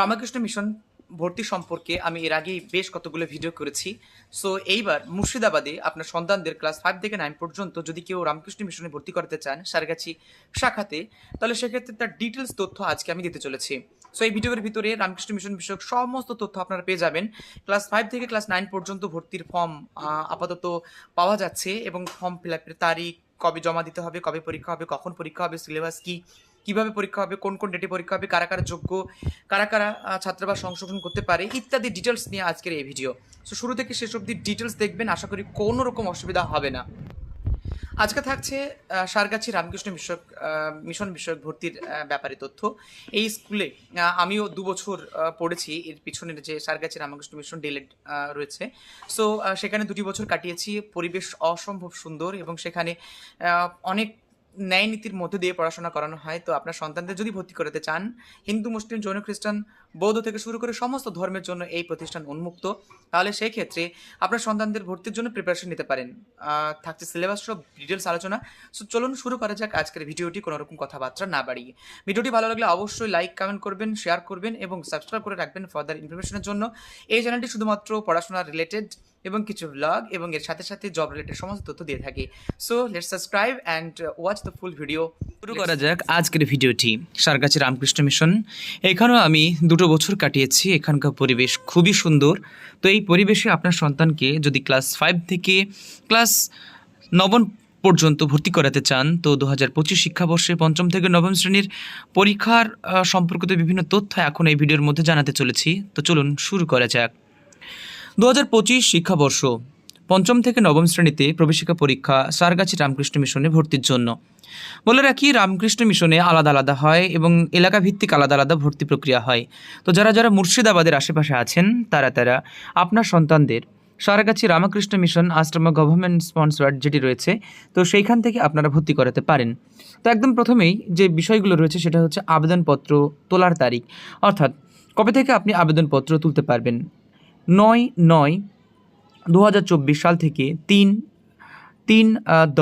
Ramakrishna mission ভর্তি সম্পর্কে আমি এর আগেই বেশ কতগুলো ভিডিও করেছি। সো এইবার মুর্শিদাবাদে আপনার সন্তানদের ক্লাস ফাইভ থেকে নাইন পর্যন্ত যদি কেউ রামকৃষ্ণ মিশনে ভর্তি করতে চান সারগাছি শাখাতে, তাহলে সেক্ষেত্রে তার ডিটেলস তথ্য আজকে আমি দিতে চলেছি। সো এই ভিডিওর ভিতরে রামকৃষ্ণ মিশন বিষয়ক সমস্ত তথ্য আপনারা পেয়ে যাবেন। ক্লাস ফাইভ থেকে ক্লাস নাইন পর্যন্ত ভর্তির ফর্ম আপাতত পাওয়া যাচ্ছে এবং ফর্ম ফিল আপের তারিখ, কবে জমা দিতে হবে, কবে পরীক্ষা হবে, কখন পরীক্ষা হবে সিলেবাস কি কীভাবে পরীক্ষা হবে, কোন কোন ডেটে পরীক্ষা হবে, কারা কারা যোগ্য, কারা কারা ছাত্রাবাস সংশোধন করতে পারে, ইত্যাদি ডিটেলস নিয়ে আজকের এই ভিডিও সো শুরু থেকে শেষ অবধি ডিটেলস দেখবেন, আশা করি কোনো রকম অসুবিধা হবে না। আজকে থাকছে সারগাছি রামকৃষ্ণ বিষয়ক মিশন বিষয়ক ভর্তির ব্যাপারে তথ্য। এই স্কুলে আমিও দু বছর পড়েছি, এর পিছনের যে সারগাছি রামকৃষ্ণ মিশন ডিলেট রয়েছে। সো সেখানে দুটি বছর কাটিয়েছি, পরিবেশ অসম্ভব সুন্দর এবং সেখানে অনেক ন্যায় নীতির মধ্যে দিয়ে পড়াশোনা করানো হয়, তো আপনার সন্তানদের যদি ভর্তি করাতে চান, হিন্দু, মুসলিম, জৈন, খ্রিস্টান, বৌদ্ধ থেকে শুরু করে সমস্ত ধর্মের জন্য এই প্রতিষ্ঠান উন্মুক্ত, তাহলে সেই ক্ষেত্রে আপনার সন্তানদের ভর্তির জন্য প্রিপারেশন নিতে পারেন। থাকছে সিলেবাস সব ডিটেলস আলোচনা। সো চলুন শুরু করা যাক আজকের ভিডিওটি কোনো রকম কথাবার্তা না বাড়িয়ে। ভিডিওটি ভালো লাগলে অবশ্যই লাইক কমেন্ট করবেন শেয়ার করবেন এবং সাবস্ক্রাইব করে রাখবেন ফার্দার ইনফরমেশনের জন্য। এই চ্যানেলটি শুধুমাত্র পড়াশোনা রিলেটেড এবং কিছু ব্লগ এবং এর সাথে সাথে জব রিলেটেড সমস্ত তথ্য দিয়ে থাকি। So let's subscribe and watch the full video শুরু করা যাক আজকের ভিডিওটি। সারগাছি রামকৃষ্ণ মিশন। এখানেও আমি দুটো বছর কাটিয়েছি। এখানকার পরিবেশ খুবই সুন্দর। তো এই পরিবেশে আপনার সন্তানকে যদি ক্লাস ফাইভ থেকে ক্লাস নবম পর্যন্ত ভর্তি করাতে চান, তো দু হাজার পঁচিশ শিক্ষাবর্ষে পঞ্চম থেকে নবম শ্রেণির পরীক্ষার সম্পর্কিত বিভিন্ন তথ্য এখন এই ভিডিওর মধ্যে জানাতে চলেছি। তো চলুন শুরু করা যাক। দু হাজার পঁচিশ শিক্ষাবর্ষ, পঞ্চম থেকে নবম শ্রেণীতে প্রবেশিকা পরীক্ষা, সারগাছি রামকৃষ্ণ মিশনে ভর্তির জন্য। বলে রাখি, রামকৃষ্ণ মিশনে আলাদা আলাদা হয় এবং এলাকা ভিত্তিক আলাদা আলাদা ভর্তি প্রক্রিয়া হয়। তো যারা যারা মুর্শিদাবাদের আশেপাশে আছেন, তারা তারা আপনার সন্তানদের Sargachhi Ramakrishna mission ashram government sponsored যেটি রয়েছে, তো সেইখান থেকে আপনারা ভর্তি করাতে পারেন। তো একদম প্রথমেই যে বিষয়গুলো রয়েছে সেটা হচ্ছে আবেদনপত্র তোলার তারিখ। অর্থাৎ কবে থেকে আপনি আবেদনপত্র তুলতে পারবেন? নয় নয় দু সাল থেকে তিন তিন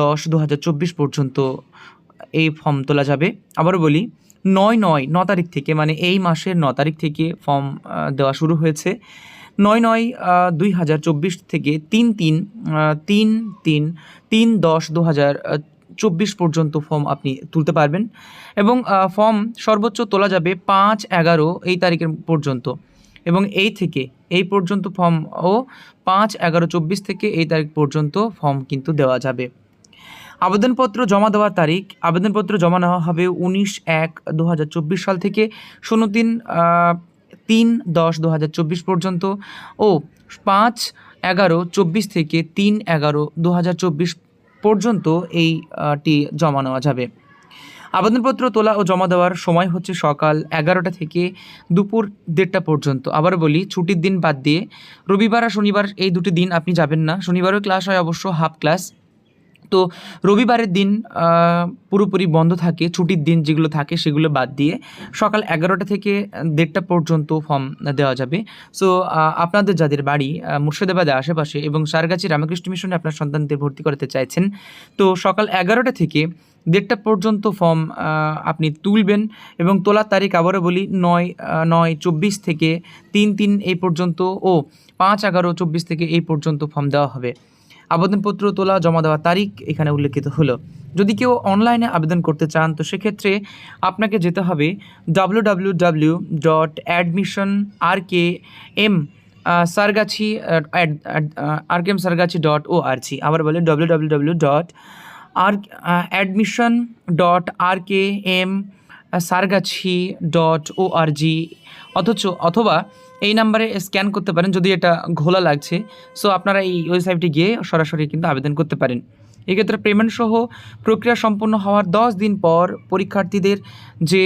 দশ দু পর্যন্ত এই ফর্ম তোলা যাবে। আবারও বলি, নয় নয় ন তারিখ থেকে মানে এই মাসের ন তারিখ থেকে ফর্ম দেওয়া শুরু হয়েছে। নয় নয় দুই হাজার চব্বিশ থেকে তিন তিন তিন তিন তিন, দশ দু হাজার চব্বিশ পর্যন্ত ফর্ম আপনি তুলতে পারবেন। এবং ফর্ম সর্বোচ্চ তোলা যাবে পাঁচ এগারো এই তারিখের পর্যন্ত। এবং এই থেকে এই পর্যন্ত ফর্ম ও পাঁচ এগারো চব্বিশ থেকে এই তারিখ পর্যন্ত ফর্ম কিন্তু দেওয়া যাবে। আবেদনপত্র জমা দেওয়ার তারিখ, আবেদনপত্র জমা নেওয়া হবে উনিশ এক দু সাল থেকে ষোলো তিন তিন দশ দু হাজার চব্বিশ পর্যন্ত ও পাঁচ এগারো চব্বিশ থেকে তিন এগারো দু হাজার চব্বিশ পর্যন্ত এইটি জমা নেওয়া যাবে। আবেদনপত্র তোলা ও জমা দেওয়ার সময় হচ্ছে সকাল এগারোটা থেকে দুপুর দেড়টা পর্যন্ত। আবার বলি, ছুটির দিন বাদ দিয়ে রবিবার আর শনিবার এই দুটি দিন আপনি যাবেন না। শনিবারও ক্লাস হয়, অবশ্য হাফ ক্লাস তো রবিবারের দিন পুরোপুরি বন্ধ থাকে, ছুটির দিন যেগুলো থাকে সেগুলো বাদ দিয়ে সকাল এগারোটা থেকে দেড়টা পর্যন্ত ফর্ম দেওয়া যাবে। সো আপনাদের যাদের বাড়ি মুর্শিদাবাদের আশেপাশে এবং সারগাছি রামকৃষ্ণ মিশনে আপনার সন্তানদের ভর্তি করাতে চাইছেন, তো সকাল এগারোটা থেকে দেড়টা পর্যন্ত ফর্ম আপনি তুলবেন এবং তোলার তারিখ আবারও বলি, নয় নয়, চব্বিশ থেকে তিন তিন এই পর্যন্ত ও পাঁচ, এগারো, চব্বিশ থেকে এই পর্যন্ত ফর্ম দেওয়া হবে। আবেদনপত্র তোলা, জমা দেওয়ার তারিখ এখানে উল্লেখিত হলো। যদি কেউ অনলাইনে আবেদন করতে চান, তো সেক্ষেত্রে আপনাকে যেতে হবে W W W dot admission R K M Sargachhi R K M Sargachhi dot O R G আবার বলে W W W dot R admission dot R K M Sargachhi dot O R G অথচ, অথবা এই নাম্বারে scan করতে পারেন যদি এটা ঘোলা লাগছে। সো আপনারা এই ওয়েবসাইটে গিয়ে সরাসরি কিন্তু আবেদন করতে পারেন। এক্ষেত্রে পেমেন্ট সহ প্রক্রিয়া সম্পন্ন হওয়ার দশ দিন পর পরীক্ষার্থীদের যে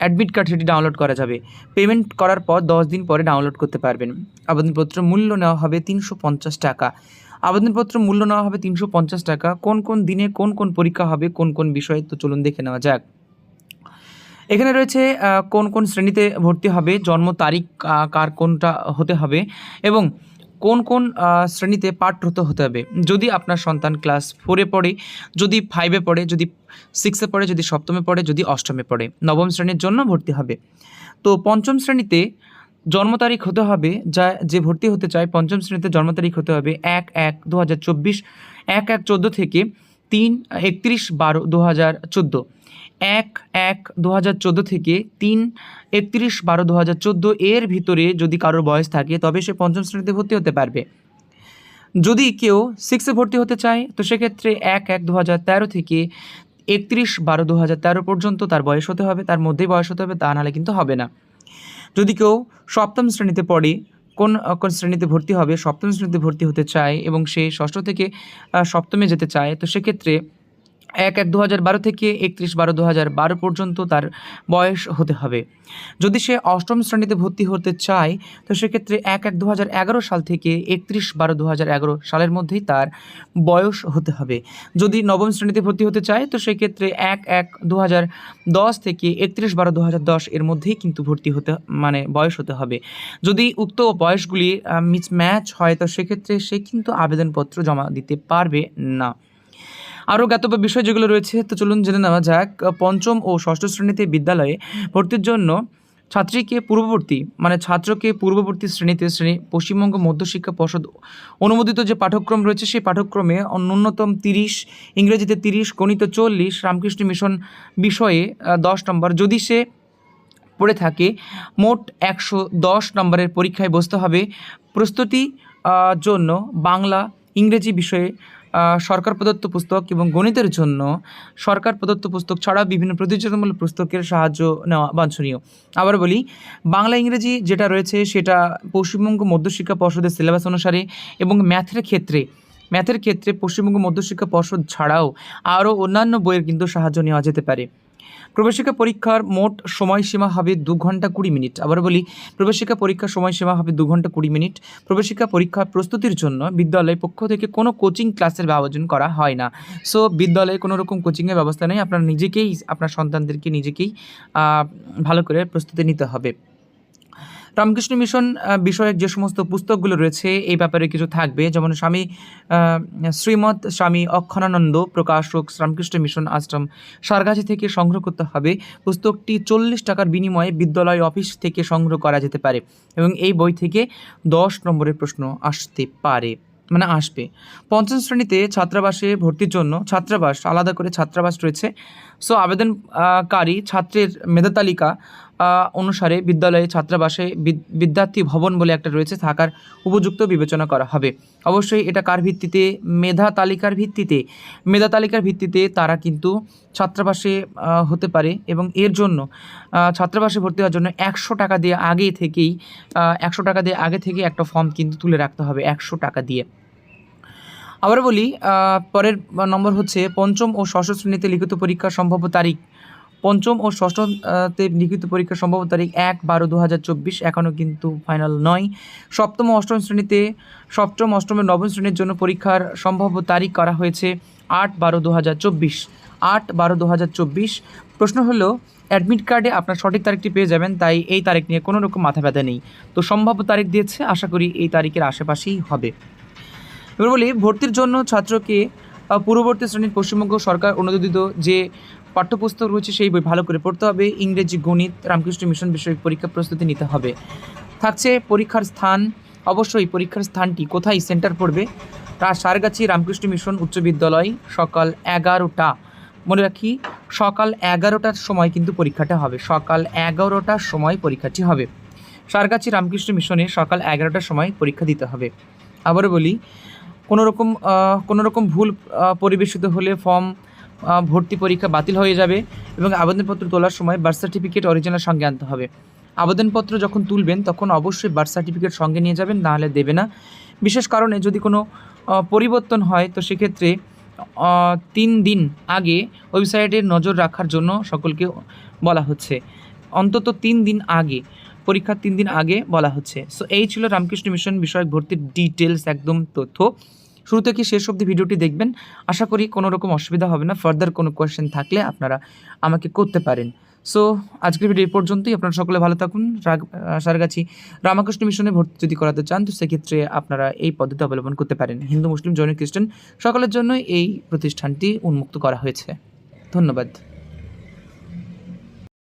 অ্যাডমিট কার্ড সেটি ডাউনলোড করা যাবে। পেমেন্ট করার পর দশ দিন পরে ডাউনলোড করতে পারবেন। আবেদনপত্র মূল্য নেওয়া হবে তিনশো পঞ্চাশ টাকা। আবেদনপত্র মূল্য নেওয়া হবে তিনশো পঞ্চাশ টাকা। কোন কোন দিনে কোন কোন পরীক্ষা হবে, কোন কোন বিষয়ে, তো চলুন দেখে নেওয়া যাক। এখানে রয়েছে কোন কোন শ্রেণীতে ভর্তি হবে, জন্ম তারিখ কার কোনটা হতে হবে এবং কোন কোন শ্রেণীতে পাঠরত হতে হবে। যদি আপনার সন্তান ক্লাস ফোরে পড়ে, যদি ফাইভে পড়ে, যদি সিক্সে পড়ে, যদি সপ্তমে পড়ে, যদি অষ্টমে পড়ে, নবম শ্রেণির জন্য ভর্তি হবে। তো পঞ্চম শ্রেণীতে জন্ম তারিখ হতে হবে যা যে ভর্তি হতে চায়, পঞ্চম শ্রেণীতে জন্ম তারিখ হতে হবে এক এক দু হাজার চব্বিশ, এক এক চোদ্দ থেকে তিন একত্রিশ বারো দু হাজার চোদ্দ। এক এক দু হাজার চোদ্দ থেকে তিন একত্রিশ বারো দু হাজার চোদ্দ এর ভিতরে যদি কারোর বয়স থাকে, তবে সে পঞ্চম শ্রেণীতে ভর্তি হতে পারবে। যদি কেউ সিক্সে ভর্তি হতে চায়, তো সেক্ষেত্রে এক এক দু হাজার তেরো থেকে একত্রিশ বারো দু হাজার তেরো পর্যন্ত তার বয়স হতে হবে, তার মধ্যেই বয়স হতে হবে, তা নাহলে কিন্তু হবে না। যদি কেউ সপ্তম শ্রেণীতে পড়ে, কোন কোন শ্রেণীতে ভর্তি হবে, সপ্তম শ্রেণীতে ভর্তি হতে চায় এবং সে ষষ্ঠ থেকে সপ্তমে যেতে চায়, তো সেক্ষেত্রে এক এক দু হাজার বারো থেকে একত্রিশ বারো দু বারো পর্যন্ত তার বয়স হতে হবে। যদি সে অষ্টম শ্রেণীতে ভর্তি হতে চায়, তো সেক্ষেত্রে এক এক দু হাজার এগারো সাল থেকে একত্রিশ বারো দু হাজার এগারো সালের মধ্যেই তার বয়স হতে হবে। যদি নবম শ্রেণীতে ভর্তি হতে চায়, তো সেক্ষেত্রে এক এক দু হাজার দশ থেকে একত্রিশ বারো দু হাজার দশ এর মধ্যেই কিন্তু ভর্তি হতে মানে বয়স হতে হবে। যদি উক্ত বয়সগুলি মিস ম্যাচ হয়, তো সেক্ষেত্রে সে কিন্তু আবেদনপত্র জমা দিতে পারবে না। আরও জ্ঞাতব্য বিষয় যেগুলো রয়েছে, তো চলুন জেনে নেওয়া যাক। পঞ্চম ও ষষ্ঠ শ্রেণীতে বিদ্যালয়ে ভর্তির জন্য ছাত্রীকে পূর্ববর্তী মানে ছাত্রকে পূর্ববর্তী শ্রেণীতে শ্রেণি, পশ্চিমবঙ্গ মধ্যশিক্ষা পর্ষদ অনুমোদিত যে পাঠ্যক্রম রয়েছে, সেই পাঠ্যক্রমে ন্যূনতম তিরিশ, ইংরেজিতে তিরিশ, গণিত চল্লিশ, রামকৃষ্ণ মিশন বিষয়ে দশ নম্বর। যদি সে পড়ে থাকে, মোট একশো দশ নম্বরের পরীক্ষায় বসতে হবে। প্রস্তুতি জন্য বাংলা, ইংরেজি বিষয়ে সরকার প্রদত্ত পুস্তক এবং গণিতের জন্য সরকার প্রদত্ত পুস্তক ছাড়া বিভিন্ন প্রতিযোগিতামূলক পুস্তকের সাহায্য নেওয়া বাঞ্ছনীয়। আবার বলি, বাংলা, ইংরেজি যেটা রয়েছে সেটা পশ্চিমবঙ্গ মধ্যশিক্ষা পর্ষদের সিলেবাস অনুসারে এবং ম্যাথের ক্ষেত্রে ম্যাথের ক্ষেত্রে পশ্চিমবঙ্গ মধ্যশিক্ষা পর্ষদ ছাড়াও আরও অন্যান্য বইয়ের কিন্তু সাহায্য নেওয়া যেতে পারে। প্রবেশিকা পরীক্ষার মোট সময়সীমা হবে দু ঘণ্টা কুড়ি মিনিট। আবার বলি, প্রবেশিকা পরীক্ষার সময়সীমা হবে দু ঘণ্টা কুড়ি মিনিট। প্রবেশিকা পরীক্ষার প্রস্তুতির জন্য বিদ্যালয়ের পক্ষ থেকে কোনো কোচিং ক্লাসের আয়োজন করা হয় না। সো, বিদ্যালয়ে কোনো রকম কোচিংয়ের ব্যবস্থা নেই। আপনার নিজেকেই, আপনার সন্তানদেরকে নিজেকেই ভালো করে প্রস্তুতি নিতে হবে। রামকৃষ্ণ মিশন বিষয়ক যে সমস্ত পুস্তকগুলো রয়েছে, এই ব্যাপারে কিছু থাকবে। যেমন স্বামী শ্রীমৎ স্বামী অক্ষরানন্দ প্রকাশক রামকৃষ্ণ মিশন আশ্রম সারগাছি থেকে সংগ্রহ করতে হবে। পুস্তকটি চল্লিশ টাকার বিনিময়ে বিদ্যালয় অফিস থেকে সংগ্রহ করা যেতে পারে এবং এই বই থেকে দশ নম্বরের প্রশ্ন আসতে পারে মানে আসবে। পঞ্চম শ্রেণীতে ছাত্রাবাসে ভর্তির জন্য ছাত্রাবাস, আলাদা করে ছাত্রাবাস রয়েছে। সো আবেদনকারী ছাত্রের মেধা তালিকা অনুসারে বিদ্যালয়ে ছাত্রাবাসে বিদ্যার্থী ভবন বলে একটা রয়েছে, থাকার উপযুক্ত বিবেচনা করা হবে। অবশ্যই এটা কার ভিত্তিতে? মেধা তালিকার ভিত্তিতে। মেধা তালিকার ভিত্তিতে তারা কিন্তু ছাত্রাবাসে হতে পারে এবং এর জন্য ছাত্রাবাসে ভর্তি হওয়ার জন্য একশো টাকা দিয়ে আগে থেকেই একশো টাকা দিয়ে আগে থেকে একটা ফর্ম কিন্তু তুলে রাখতে হবে, একশো টাকা দিয়ে। আবার বলি পরের নম্বর হচ্ছে পঞ্চম ও ষষ্ঠ শ্রেণীতে লিখিত পরীক্ষার সম্ভাব্য তারিখ। পঞ্চম ও ষষ্ঠতে লিখিত পরীক্ষার সম্ভাব্য তারিখ এক বারো দু হাজার চব্বিশ এখনও কিন্তু ফাইনাল নয়। সপ্তম অষ্টম শ্রেণীতে সপ্তম, অষ্টম নবম শ্রেণির জন্য পরীক্ষার সম্ভাব্য তারিখ করা হয়েছে আট বারো দু হাজার চব্বিশ। আট বারো দু হাজার চব্বিশ, প্রশ্ন হলো অ্যাডমিট কার্ডে আপনার সঠিক তারিখটি পেয়ে যাবেন, তাই এই তারিখ নিয়ে কোনো রকম মাথা ব্যথা নেই। তো সম্ভাব্য তারিখ দিয়েছে, আশা করি এই তারিখের আশেপাশেই হবে। এবার বলি, ভর্তির জন্য ছাত্রকে পূর্ববর্তী শ্রেণির পশ্চিমবঙ্গ সরকার অনুমোদিত যে পাঠ্যপুস্তক রয়েছে সেই বই ভালো করে পড়তে হবে। ইংরেজি গণিত রামকৃষ্ণ মিশন বিষয়ক পরীক্ষা প্রস্তুতি নিতে হবে। থাকছে পরীক্ষার স্থান। অবশ্যই পরীক্ষার স্থানটি কোথায় সেন্টার পড়বে? তা সারগাছি রামকৃষ্ণ মিশন উচ্চ বিদ্যালয় সকাল এগারোটা। মনে রাখি সকাল এগারোটার সময় কিন্তু পরীক্ষাটা হবে। সকাল এগারোটার সময় পরীক্ষাটি হবে। সারগাছি রামকৃষ্ণ মিশনে সকাল এগারোটার সময় পরীক্ষা দিতে হবে। আবারও বলি কোনো রকম আহ, কোনো রকম ভুল পরিবেশিত হলে ফর্ম ভর্তি পরীক্ষা বাতিল হয়ে যাবে এবং আবেদনপত্র তোলার সময় বার্থ সার্টিফিকেট অরিজিনাল সঙ্গে আনতে হবে। আবেদনপত্র যখন তুলবেন, তখন অবশ্যই বার্থ সার্টিফিকেট সঙ্গে নিয়ে যাবেন নাহলে দেবে না। বিশেষ কারণে যদি কোনো পরিবর্তন হয়, তো সেক্ষেত্রে তিন দিন আগে ওয়েবসাইটে নজর রাখার জন্য সকলকে বলা হচ্ছে। অন্তত তিন দিন আগে, পরীক্ষার তিন দিন আগে বলা হচ্ছে। সো এই ছিল রামকৃষ্ণ মিশন বিষয়ক ভর্তির ডিটেলস একদম তথ্য। শুরু থেকে শেষ অব্দি ভিডিওটি দেখবেন? আশা করি কোনো রকম অসুবিধা হবে না। ফার্দার কোনো কোয়েশ্চেন থাকলে আপনারা আমাকে করতে পারেন। সো আজকের ভিডিও পর্যন্তই। আপনারা সকলে ভালো থাকুন। সারগাছি রামকৃষ্ণ মিশনে ভর্তি যদি করাতে চান, তো সেক্ষেত্রে আপনারা এই পদ্ধতি অবলম্বন করতে পারেন। হিন্দু, মুসলিম, জৈন, খ্রিস্টান, সকলের জন্য এই প্রতিষ্ঠানটি উন্মুক্ত করা হয়েছে। ধন্যবাদ।